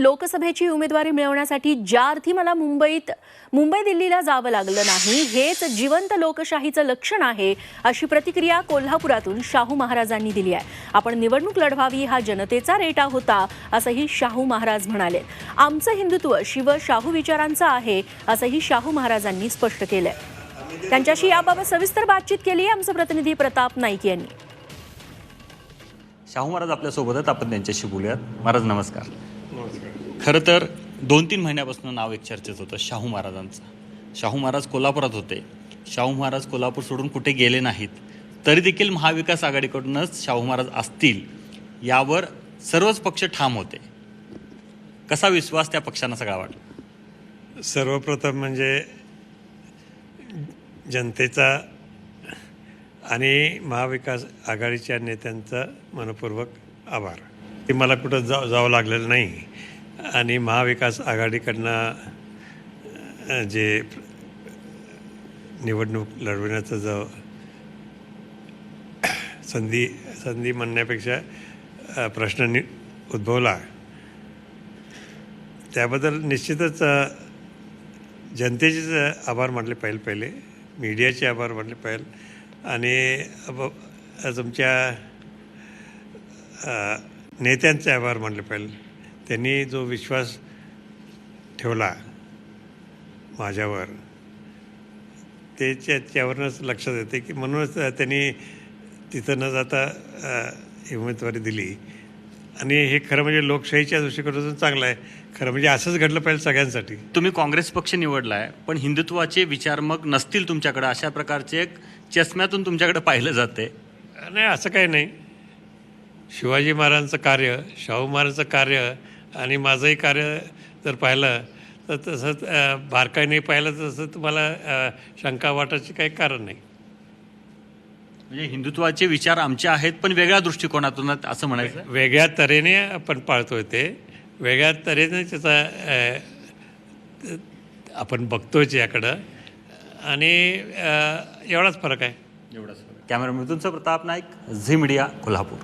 लोकसभेची उमेदवारी मिळवण्यासाठी ज्या अर्थी मला मुंबईत मुंबई दिल्लीला जावं लागलं नाही हेच जिवंत लोकशाहीचं लक्षण आहे अशी प्रतिक्रिया कोल्हापुरातून शाहू महाराजांनी दिली आहे. आपण निवडणूक लढवावी हा जनतेचा रेटा होता असंही शाहू महाराज म्हणाले. आमचं हिंदुत्व शिव शाहू विचारांचं आहे असंही शाहू महाराजांनी स्पष्ट केलंय. त्यांच्याशी याबाबत सविस्तर बातचीत केली आमचं प्रतिनिधी प्रताप नाईक यांनी. शाहू महाराज आपल्यासोबत आपण त्यांच्याशी बोलूयात. महाराज नमस्कार. खरं तर दोन तीन महिन्यापासून नाव एक चर्चेत होतं शाहू महाराजांचं. शाहू महाराज कोल्हापुरात होते. शाहू महाराज कोल्हापूर सोडून कुठे गेले नाहीत. तरी देखील महाविकास आघाडीकडूनच शाहू महाराज असतील यावर सर्वच पक्ष ठाम होते. कसा विश्वास त्या पक्षांना सगळा वाटला? सर्वप्रथम म्हणजे जनतेचा आणि महाविकास आघाडीच्या नेत्यांचा मनपूर्वक आभार. ते मला कुठं जा जावं लागलेलं नाही. आणि महाविकास आघाडीकडनं जे निवडणूक लढवण्याचा जो संधी संधी म्हणण्यापेक्षा प्रश्न नि उद्भवला. त्याबद्दल निश्चितच जनतेचेच आभार मानले पाहिजे पहिले मीडियाचे आभार मानले पाहिजे आणि तुमच्या नेत्यांचे आभार मानले पाहिजे. त्यांनी जो विश्वास ठेवला माझ्यावर त्याच्यावरूनच लक्षात येते की म्हणूनच त्यांनी तिथं न जाता उमेदवारी दिली. आणि हे खरं म्हणजे लोकशाहीच्या दृष्टिकोनातून चांगलं आहे. खरं म्हणजे असंच घडलं पाहिजे सगळ्यांसाठी. तुम्ही काँग्रेस पक्ष निवडलाय पण हिंदुत्वाचे विचार मग नसतील तुमच्याकडे. अशा प्रकारचे एक चष्म्यातून तुमच्याकडे पाहिलं जाते. नाही असं काही नाही. शिवाजी महाराजांचं कार्य शाहू महाराजांचं कार्य आणि माझंही कार्य जर पाहिलं तर तसंच बारकाईने पाहिलं तसं तुम्हाला शंका वाटायची काही कारण नाही. म्हणजे हिंदुत्वाचे विचार आमचे आहेत पण वेगळ्या दृष्टिकोनातून असं म्हणायचं? वेगळ्या तऱ्हेने आपण पाळतोय ते. वेगळ्या तऱ्हेने त्याचा आपण बघतोयच याकडं. आणि एवढाच फरक आहे. एवढंच कॅमेरा मृत्यूंचा प्रताप नाईक झी मीडिया कोल्हापूर.